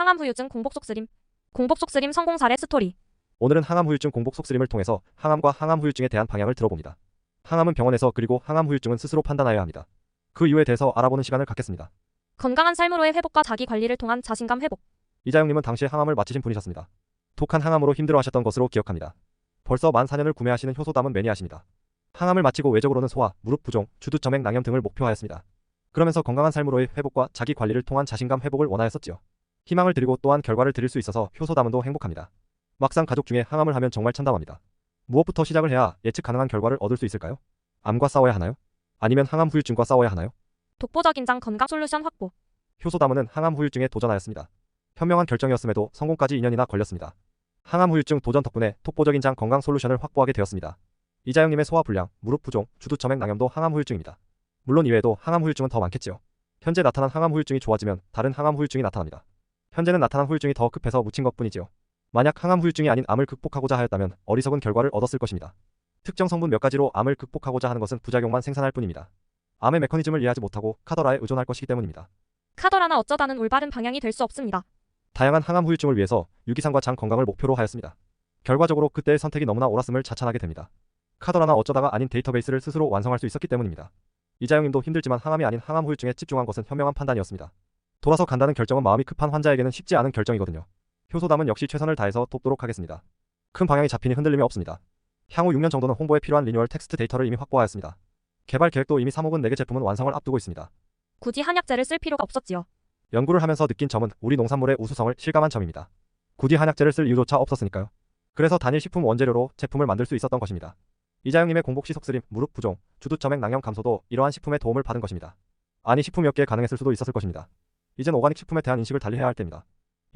항암 후유증 공복 속쓰림. 공복 속쓰림 성공 사례 스토리. 오늘은 항암 후유증 공복 속쓰림을 통해서 항암과 항암 후유증에 대한 방향을 들어봅니다. 항암은 병원에서 그리고 항암 후유증은 스스로 판단하여야 합니다. 그 이유에 대해서 알아보는 시간을 갖겠습니다. 건강한 삶으로의 회복과 자기 관리를 통한 자신감 회복. 이자영님은 당시 항암을 마치신 분이셨습니다. 독한 항암으로 힘들어하셨던 것으로 기억합니다. 벌써 만 4년을 구매하시는 효소담은 매니아십니다. 항암을 마치고 외적으로는 소화, 무릎 부종, 주두점액 낭염 등을 목표하였습니다. 그러면서 건강한 삶으로의 회복과 자기 관리를 통한 자신감 회복을 원하였었지요. 희망을 드리고 또한 결과를 드릴 수 있어서 효소담은도 행복합니다. 막상 가족 중에 항암을 하면 정말 참담합니다. 무엇부터 시작을 해야 예측 가능한 결과를 얻을 수 있을까요? 암과 싸워야 하나요? 아니면 항암 후유증과 싸워야 하나요? 독보적 인장 건강 솔루션 확보. 효소담은은 항암 후유증에 도전하였습니다. 현명한 결정이었음에도 성공까지 2년이나 걸렸습니다. 항암 후유증 도전 덕분에 독보적 인 장 건강 솔루션을 확보하게 되었습니다. 이자영님의 소화 불량, 무릎 부종, 주두점액 낭염도 항암 후유증입니다. 물론 이외에도 항암 후유증은 더 많겠지요. 현재 나타난 항암 후유증이 좋아지면 다른 항암 후유증이 나타납니다. 현재는 나타난 후유증이 더 급해서 묻힌 것뿐이지요. 만약 항암 후유증이 아닌 암을 극복하고자 하였다면 어리석은 결과를 얻었을 것입니다. 특정 성분 몇 가지로 암을 극복하고자 하는 것은 부작용만 생산할 뿐입니다. 암의 메커니즘을 이해하지 못하고 카더라에 의존할 것이기 때문입니다. 카더라나 어쩌다는 올바른 방향이 될 수 없습니다. 다양한 항암 후유증을 위해서 유기상과 장 건강을 목표로 하였습니다. 결과적으로 그때의 선택이 너무나 옳았음을 자찬하게 됩니다. 카더라나 어쩌다가 아닌 데이터베이스를 스스로 완성할 수 있었기 때문입니다. 이자영님도 힘들지만 항암이 아닌 항암 후유증에 집중한 것은 현명한 판단이었습니다. 돌아서 간다는 결정은 마음이 급한 환자에게는 쉽지 않은 결정이거든요. 효소담은 역시 최선을 다해서 돕도록 하겠습니다. 큰 방향이 잡히니 흔들림이 없습니다. 향후 6년 정도는 홍보에 필요한 리뉴얼 텍스트 데이터를 이미 확보하였습니다. 개발 계획도 이미 3 혹은 4개 제품은 완성을 앞두고 있습니다. 굳이 한약재를 쓸 필요가 없었지요. 연구를 하면서 느낀 점은 우리 농산물의 우수성을 실감한 점입니다. 굳이 한약재를 쓸 이유조차 없었으니까요. 그래서 단일 식품 원재료로 제품을 만들 수 있었던 것입니다. 이자영님의 공복시 속쓰림, 무릎 부종, 주두 점액 낭염 감소도 이러한 식품의 도움을 받은 것입니다. 아니 식품이었기에 가능했을 수도 있었을 것입니다. 이젠 오가닉 식품에 대한 인식을 달리 해야 할 때입니다.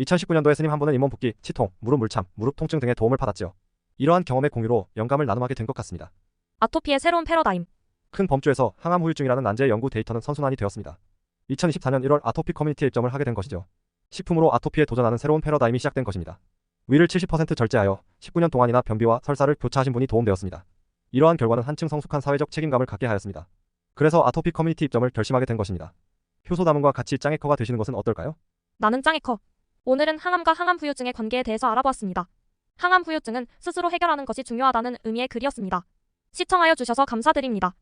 2019년도에 스님 한 분은 잇몸 붓기, 치통, 무릎 물참, 무릎 통증 등의 도움을 받았지요. 이러한 경험의 공유로 영감을 나눔하게 된 것 같습니다. 아토피의 새로운 패러다임. 큰 범주에서 항암 후유증이라는 난제의 연구 데이터는 선순환이 되었습니다. 2024년 1월 아토피 커뮤니티에 입점을 하게 된 것이죠. 식품으로 아토피에 도전하는 새로운 패러다임이 시작된 것입니다. 위를 70% 절제하여 19년 동안이나 변비와 설사를 교차하신 분이 도움되었습니다. 이러한 결과는 한층 성숙한 사회적 책임감을 갖게 하였습니다. 그래서 아토피 커뮤니티 입점을 결심하게 된 것입니다. 효소 담음과 같이 짱에커가 되시는 것은 어떨까요? 나는 짱이 커. 오늘은 항암과 항암 후유증의 관계에 대해서 알아보았습니다. 항암 후유증은 스스로 해결하는 것이 중요하다는 의미의 글이었습니다. 시청하여 주셔서 감사드립니다.